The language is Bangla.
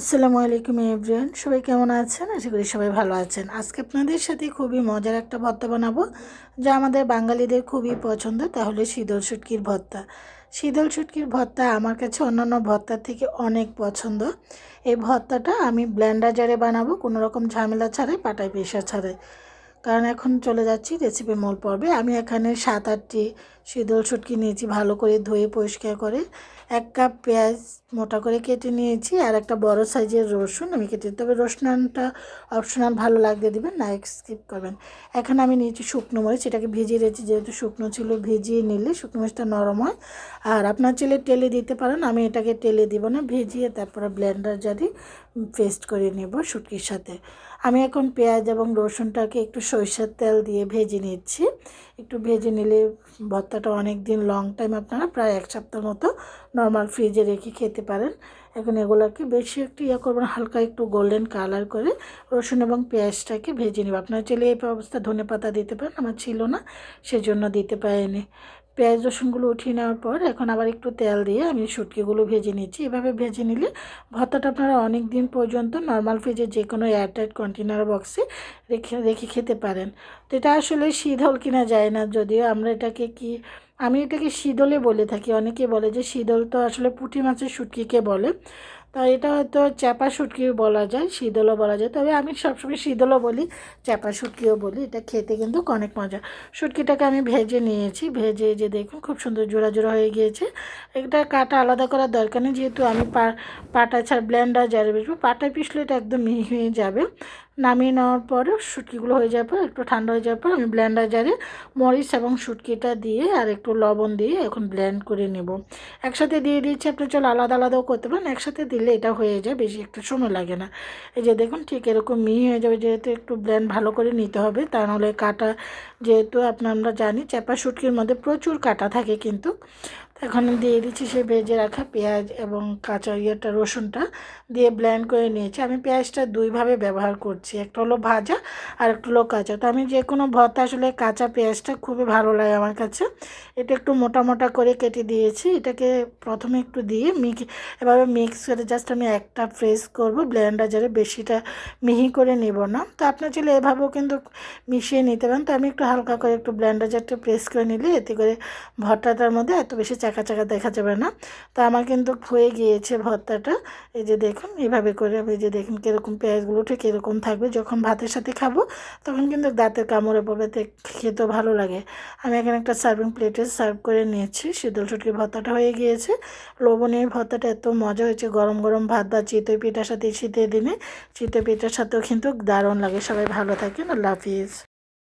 আসসালামু আলাইকুম এভরিওয়ান, সবাই কেমন আছেন? আশা করি সবাই ভালো আছেন। আজকে আপনাদের সাথে খুবই মজার একটা ভর্তা বানাবো, যা আমাদের বাঙালিদের খুবই পছন্দ। তাহলে শীতল শুটকির ভর্তা শীতল শুটকির ভর্তা আমার কাছে অন্যান্য ভর্তার থেকে অনেক পছন্দ। এই ভর্তাটা আমি ব্লেন্ডার জারে বানাবো, কোনো রকম ঝামেলা ছাড়াই, পাটায় পেশা ছাড়াই। কারণ এখন চলে যাচ্ছি রেসিপি মূল পর্বে। আমি এখানে সাত আটটি শীতল শুটকি নিয়েছি, ভালো করে ধুয়ে পরিষ্কার করে। এক কাপ পেঁয়াজ মোটা করে কেটে নিয়েছি আর একটা বড় সাইজের রসুন আমি কেটে তবে রসুনটা অপশনাল ভালো লাগতে দেবেন, না স্কিপ করবেন। এখন আমি নিয়েছি শুকনো মরিচ, এটাকে ভিজিয়ে রেখেছি, যেহেতু শুকনো ছিল ভিজিয়ে নিলে শুকনো মরিচটা নরম হয়। আর আপনার ছেলে টেলে দিতে পারেন, আমি এটাকে টেলে দিব না, ভিজিয়ে তারপরে ব্লেন্ডার জারি পেস্ট করে নেব শুটকির সাথে। আমি এখন পেঁয়াজ এবং রসুনটাকে একটু সরিষার তেল দিয়ে ভেজে নিচ্ছি। একটু ভেজে নিলে ভর্তাটা অনেক দিন লং টাইম আপনারা, প্রায় এক সপ্তাহ মতো নর্মাল ফ্রিজে রেখে খেতে পারেন। এখন এগুলোকে বেশি একটু ইয়ে করবেন, হালকা একটু গোল্ডেন কালার করে রসুন এবং পেঁয়াজটাকে ভেজে নেব আপনার চলে এই অবস্থা ধনে পাতা দিতে পারেন, আমার ছিল না, সেজন্য দিতে পারিনি। পেঁয়াজ রসুনগুলো উঠিয়ে নেওয়ার পর এখন আবার একটু তেল দিয়ে আমি শুটকিগুলো ভেজে নিচ্ছি। এভাবে ভেজে নিলে ভর্তাটা আপনারা অনেক দিন পর্যন্ত নর্মাল ফ্রিজে যে কোনো এয়ারটাইট কন্টেনার বক্সে রেখে রেখে খেতে পারেন। তো এটা আসলে শীতল কিনা যায় না, যদিও আমরা এটাকে কি, আমি এটাকে শীতলে বলে থাকি। অনেকে বলে যে শীতল তো আসলে পুঁটি মাছের শুটকিকে বলে। তা এটা হয়তো চ্যাপা শুটকিও বলা যায়, শীতলও বলা যায়। তবে আমি সবসময় শীতলও বলি, চ্যাপা শুটকিও বলি, এটা খেতে কিন্তু অনেক মজা। শুটকিটাকে আমি ভেজে নিয়েছি, ভেজে যে দেখুন খুব সুন্দর জোড়া জোড়া হয়ে গিয়েছে। এটা কাটা আলাদা করার দরকার নেই, যেহেতু আমি পাটা ছাড় ব্ল্যান্ডার জারে বেসবো, পাটায় পিষলে এটা একদম মিহি হয়ে যাবে। নামিয়ে নেওয়ার পরে শুটকিগুলো হয়ে যাওয়ার পর, একটু ঠান্ডা হয়ে যাওয়ার পর আমি ব্লেন্ডার জারে মরিচ এবং শুটকিটা দিয়ে আর একটু লবণ দিয়ে এখন ব্ল্যান্ড করে নেব। একসাথে দিয়ে দিচ্ছি, আপনি চলো আলাদা আলাদাও করতে পারেন, একসাথে দিলে এটা হয়ে যায়, বেশি একটা সময় লাগে না। এই যে দেখুন, ঠিক এরকম মিহি হয়ে যাবে, যেহেতু একটু ব্ল্যান্ড ভালো করে নিতে হবে, তা নাহলে কাটা, যেহেতু আপনার আমরা জানি চাপা শুটকির মধ্যে প্রচুর কাটা থাকে কিন্তু। এখন দিয়ে দিচ্ছি সে ভেজে রাখা পেঁয়াজ এবং কাঁচা ইয়েটা, রসুনটা দিয়ে ব্লেন্ড করে নিয়েছি। আমি পেঁয়াজটা দুইভাবে ব্যবহার করছি, একটা হলো ভাজা আর একটা হলো কাঁচা। তো আমি যে কোনো ভর্তা আসলে কাঁচা পেঁয়াজটা খুবই ভালো লাগে আমার কাছে। এটা একটু মোটা মোটা করে কেটে দিয়েছি, এটাকে প্রথমে একটু দিয়ে মিক্স এভাবে মিক্স করে জাস্ট আমি একটা ফ্রেশ করব ব্লেন্ডার জারে বেশিটা মিহি করে নেব না। তো আপনার চলে এভাবেও কিন্তু মিশিয়ে নিতে পারেন। তো আমি একটু হালকা করে একটু ব্লেন্ডার জারটা প্রেস করে নিলে, এতে করে ভর্তাটার মধ্যে এত বেশি চাকা চাকা দেখা যাবে না। তো আমার কিন্তু হয়ে গিয়েছে ভর্তাটা। এই যে দেখুন, এভাবে করে এই যে দেখুন কীরকম পেঁয়াজগুলো ঠিক এরকম থাকবে। যখন ভাতের সাথে খাব, তখন কিন্তু দাঁতের কামড়ে পড়বে খেতেও ভালো লাগে। আমি এখানে একটা সার্ভিং প্লেটে সার্ভ করে নিয়েছি। শীতল ছুটির ভর্তাটা হয়ে গিয়েছে। লবণের ভর্তাটা এত মজা হয়েছে। গরম গরম ভাত বা চিতই পিঠার সাথে শীতের দিনে চিতই পিঠার সাথেও কিন্তু দারুণ লাগে। সবাই ভালো থাকেন। আল্লাহ হাফিজ।